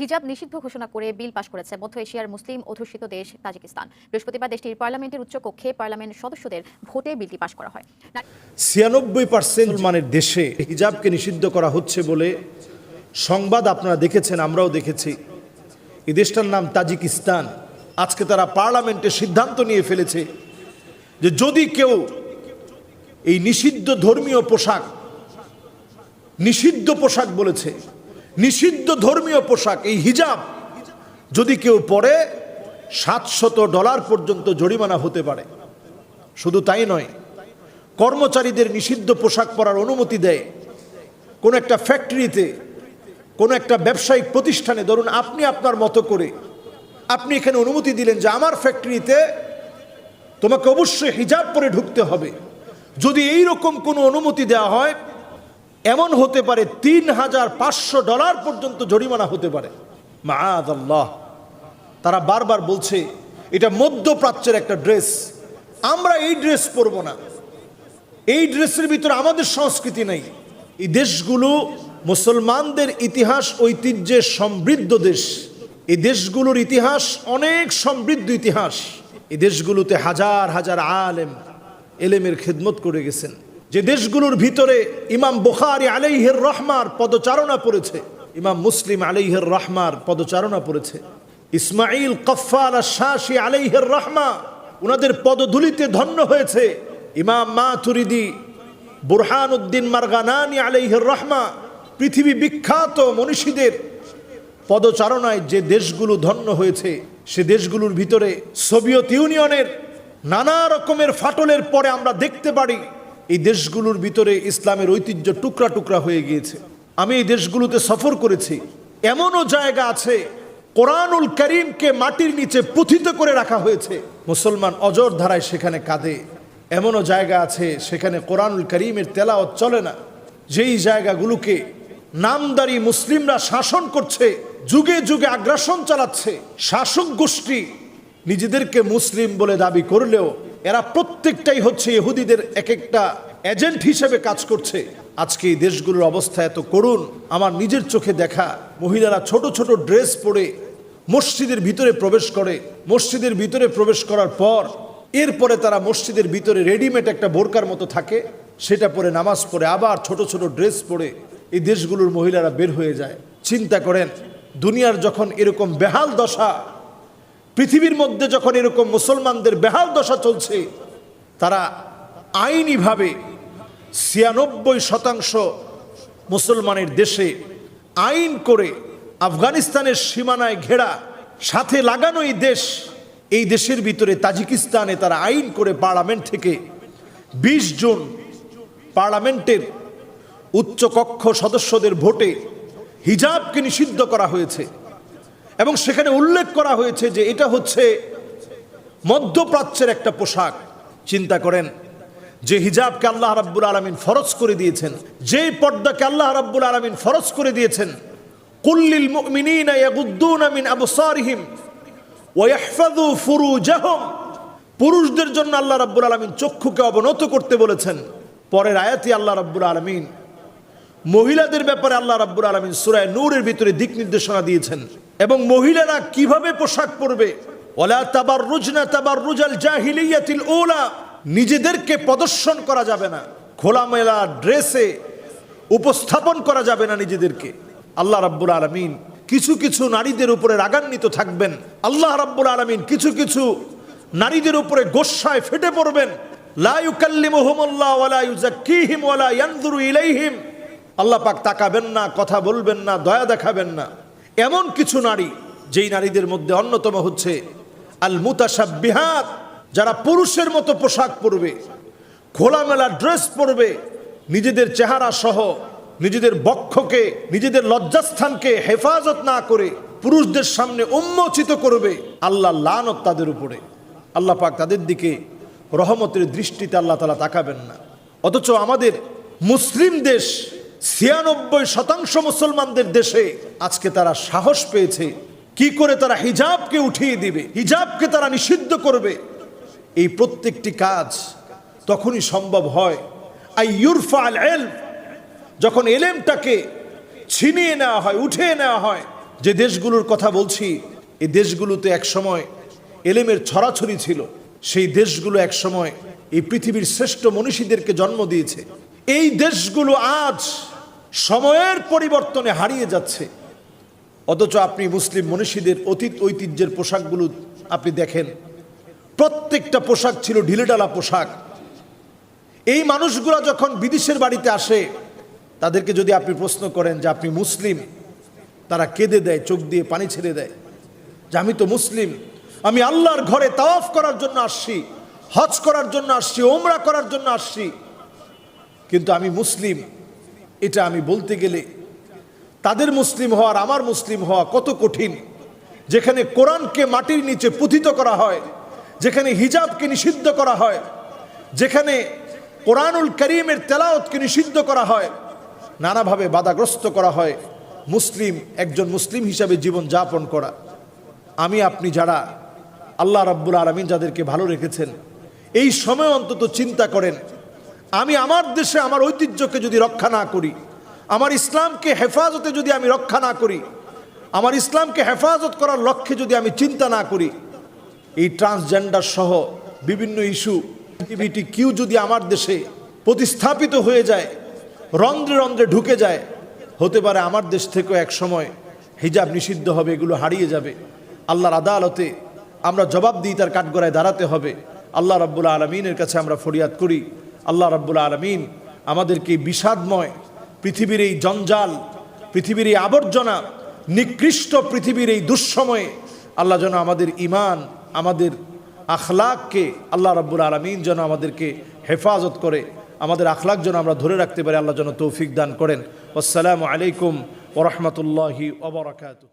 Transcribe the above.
হিজাব নিষিদ্ধ ঘোষণা করে বিল পাশ করেছে মধ্য এশিয়ার মুসলিম অধ্যুষিত দেশ তাজিকিস্তান। বৃহস্পতিবার দেশটির পার্লামেন্টের উচ্চ কক্ষে পার্লামেন্ট সদস্যদের ভোটে বিলটি পাশ করা হয়। ছিয়ানব্বই পার্সেন্ট মানের দেশে হিজাবকে নিষিদ্ধ করা হচ্ছে বলে সংবাদ আপনারা দেখেছেন, আমরাও দেখেছি। এই দেশটার নাম তাজিকিস্তান। আজকে তারা পার্লামেন্টে সিদ্ধান্ত নিয়ে ফেলেছে যে যদি কেউ এই নিষিদ্ধ ধর্মীয় পোশাক, নিষিদ্ধ পোশাক বলেছে নিষিদ্ধ ধর্মীয় পোশাক, এই হিজাব, যদি কেউ পরে সাতশত ডলার পর্যন্ত জরিমানা হতে পারে। শুধু তাই নয়, কর্মচারীদের নিষিদ্ধ পোশাক পরার অনুমতি দেয়। কোনো একটা ফ্যাক্টরিতে, কোনো একটা ব্যবসায়িক প্রতিষ্ঠানে, ধরুন আপনি আপনার মতো করে, আপনি এখানে অনুমতি দিলেন যে আমার ফ্যাক্টরিতে তোমাকে অবশ্যই হিজাব পরে ঢুকতে হবে। যদি এই রকম কোনো অনুমতি দেওয়া হয় এমন হতে পারে তিন হাজার পাঁচশো ডলার পর্যন্ত জরিমানা হতে পারে। আল্লাহ তারা বারবার বলছে, এটা মধ্যপ্রাচ্যের একটা ড্রেস। আমরা এই ড্রেস পরবো না। এই ড্রেসের ভিতরে আমাদের সংস্কৃতি নেই। এই দেশগুলো মুসলমানদের ইতিহাস ঐতিহ্যে সমৃদ্ধ দেশ। এই দেশগুলোর ইতিহাস অনেক সমৃদ্ধ ইতিহাস। এই দেশগুলোতে হাজার হাজার আলেম এলেমের খেদমত করে গেছেন। যে দেশগুলোর ভিতরে ইমাম বুখারি আলাইহের রহমার পদচারণা পড়েছে, ইমাম মুসলিম আলাইহের রহমার পদচারণা পড়েছে ইসমাইল কফার শাসি আলাইহের রহমা উনাদের পদধূলিতে ধন্য হয়েছে, ইমাম মাতুরিদি বুরহান উদ্দিন মারগানানি আলাইহের রহমা, পৃথিবী বিখ্যাত মনীষীদের পদচারণায় যে দেশগুলো ধন্য হয়েছে, সে দেশগুলোর ভিতরে সোভিয়েত ইউনিয়নের নানা রকমের ফাটলের পরে আমরা দেখতে পারি এই দেশগুলোর ভিতরে ইসলামের ঐতিহ্য টুকরা টুকরা হয়ে গিয়েছে। আমি এই দেশগুলোতে সফর করেছি। এমনও জায়গা আছে, কোরআনুল করিমকে মাটির নিচে পুথিত করে রাখা হয়েছে। মুসলমান অজর ধারায় সেখানে কাঁদে। এমনও জায়গা আছে, সেখানে কোরআনুল করিমের তেলাওয়াত চলে না। যেই জায়গাগুলোকে নামদারি মুসলিমরা শাসন করছে, যুগে যুগে আগ্রাসন চালাচ্ছে, শাসক গোষ্ঠী নিজেদেরকে মুসলিম বলে দাবি করলেও এরা প্রত্যেকটাই হচ্ছে ইহুদিদের এক একটা এজেন্ট হিসেবে কাজ করছে। আজকে এই দেশগুলোর অবস্থা এত করুণ, আমার নিজের চোখে দেখা মহিলারা ছোট ছোট ড্রেস পরে মসজিদের ভিতরে প্রবেশ করে। মসজিদের ভিতরে প্রবেশ করার পর এরপরে তারা মসজিদের ভিতরে রেডিমেড একটা বোরকার মতো থাকে, সেটা পরে নামাজ পড়ে আবার ছোট ছোট ড্রেস পরে এই দেশগুলোর মহিলারা বের হয়ে যায়। চিন্তা করেন, দুনিয়ার যখন এরকম বেহাল দশা পৃথিবীর মধ্যে যখন এরকম মুসলমানদের বেহাল দশা চলছে, তারা আইনিভাবে ছিয়ানব্বই শতাংশ মুসলমানের দেশে আইন করে আফগানিস্তানের সীমানায় ঘেরা, সাথে লাগানো এই দেশ, এই দেশের ভিতরে তাজিকিস্তানে তারা আইন করে পার্লামেন্ট থেকে বিশ জুন পার্লামেন্টের উচ্চকক্ষ সদস্যদের ভোটে হিজাবকে নিষিদ্ধ করা হয়েছে। এবং সেখানে উল্লেখ করা হয়েছে যে এটা হচ্ছে মধ্যপ্রাচ্যের একটা পোশাক। চিন্তা করেন, যে হিজাবকে আল্লাহ রাব্বুল আলমিন ফরজ করে দিয়েছেন যেই পর্দাকে আল্লাহ রাব্বুল আলমিন ফরজ করে দিয়েছেন কুল্লিল মুমিনিনা মিন পুরুষদের জন্য আল্লাহ রাব্বুল আলমিন চক্ষুকে অবনত করতে বলেছেন। পরের আয়াতি আল্লাহ রাব্বুল আলমিন মহিলাদের ব্যাপারে আল্লাহ রাব্বুল আলমিন সুরায় নূরের ভিতরে দিক নির্দেশনা দিয়েছেন। এবং মহিলারা কীভাবে পোশাক পরবে? ওলা তাবার রুজনা তাবার রুজাল নিজেদেরকে প্রদর্শন করা যাবে না। খোলামেলা ড্রেসে উপস্থাপন করা যাবে না নিজেদেরকে। আল্লাহ রাব্বুল আলমিন কিছু কিছু নারীদের উপরে রাগান্বিত থাকবেন। আল্লাহ রাব্বুল আলমিন কিছু কিছু নারীদের উপরে গোসায় ফেটে পড়বেন। আল্লাহ পাক তাকাবেন না, কথা বলবেন না, দয়া দেখাবেন না। এমন কিছু নারী, যেই নারীদের মধ্যে অন্যতম হচ্ছে আল মুতাসাব্বিহাত যারা পুরুষের মতো পোশাক পরবে, খোলামেলা ড্রেস পরবে, নিজেদের চেহারা সহ, নিজেদের বক্ষকে, নিজেদের লজ্জাস্থানকে হেফাজত না করে পুরুষদের সামনে উন্মোচিত করবে আল্লাহ লানত তাদের উপরে। আল্লাহ পাক তাদের দিকে রহমতের দৃষ্টিতে আল্লাহ তালা তাকাবেন না। অথচ আমাদের মুসলিম দেশ ছিয়ানব্বই শতাংশ মুসলমানদের দেশে আজকে তারা সাহস পেয়েছে। কি করে তারা হিজাবকে উঠিয়ে দিবে, হিজাবকে তারা নিষিদ্ধ করবে? এই প্রত্যেকটি কাজ তখনই সম্ভব হয়। আই ইউরফা আল এল যখন এলেমটাকে ছিনিয়ে নেওয়া হয়, উঠিয়ে নেওয়া হয়। যে দেশগুলোর কথা বলছি এই দেশগুলোতে একসময় এলেমের ছড়াছড়ি ছিল। সেই দেশগুলো একসময় এই পৃথিবীর শ্রেষ্ঠ মনীষীদেরকে জন্ম দিয়েছে। এই দেশগুলো আজ সময়ের পরিবর্তনে হারিয়ে যাচ্ছে। অথচ আপনি মুসলিম মনীষীদের অতীত ঐতিহ্যের পোশাকগুলো আপনি দেখেন। প্রত্যেকটা পোশাক ছিল ঢিলেঢালা পোশাক। এই মানুষগুলা যখন বিদেশের বাড়িতে আসে, তাদেরকে যদি আপনি প্রশ্ন করেন যে আপনি মুসলিম, তারা কেঁদে দেয়, চোখ দিয়ে পানি ছেড়ে দেয়। যে আমি তো মুসলিম, আমি আল্লাহর ঘরে তাওয়াফ করার জন্য আসছি, হজ করার জন্য আসছি, ওমরা করার জন্য আসছি। কিন্তু আমি মুসলিম, এটা আমি বলতে গেলে তাদের মুসলিম হওয়ার আমার মুসলিম হওয়া কত কঠিন। যেখানে কোরআনকে মাটির নিচে পুথিত করা হয়, যেখানে হিজাবকে নিষিদ্ধ করা হয়, যেখানে কোরআনুল করিমের তেলাওতকে নিষিদ্ধ করা হয়, নানাভাবে বাধাগ্রস্ত করা হয় মুসলিম, একজন মুসলিম হিসাবে জীবন যাপন করা। আমি, আপনি যারা আল্লাহ রাব্বুল আলমিন যাদেরকে ভালো রেখেছেন, এই সময় অন্তত চিন্তা করেন আমি আমার দেশে আমার ঐতিহ্যকে যদি রক্ষা না করি, আমার ইসলামকে হেফাজতে যদি আমি রক্ষা না করি, আমার ইসলামকে হেফাজত করার লক্ষ্যে যদি আমি চিন্তা না করি, এই ট্রান্সজেন্ডার সহ বিভিন্ন ইস্যু টিভিটি কিউ যদি আমার দেশে প্রতিস্থাপিত হয়ে যায়, রন্ধ্রে রন্ধ্রে ঢুকে যায়, হতে পারে আমার দেশ থেকেও এক সময় হিজাব নিষিদ্ধ হবে, এগুলো হারিয়ে যাবে। আল্লাহর আদালতে আমরা জবাব দিই তার কাঠগড়ায় দাঁড়াতে হবে। আল্লাহ রাব্বুল আলমিনের কাছে আমরা ফরিয়াদ করি। আল্লাহ রাব্বুল আলমিন আমাদেরকে বিষাদময় পৃথিবীর এই জঞ্জাল, পৃথিবীর এই আবর্জনা, নিকৃষ্ট পৃথিবীর এই দুঃসময়ে আল্লাহ যেন আমাদের ইমান আমাদের আখলাককে আল্লাহ রাব্বুল আলমিন যেন আমাদেরকে হেফাজত করে, আমাদের আখলাক যেন আমরা ধরে রাখতে পারি, আল্লাহ যেন তৌফিক দান করেন। আসসালামু আলাইকুম ওরহমতুল্লাহি ওবরাকাতু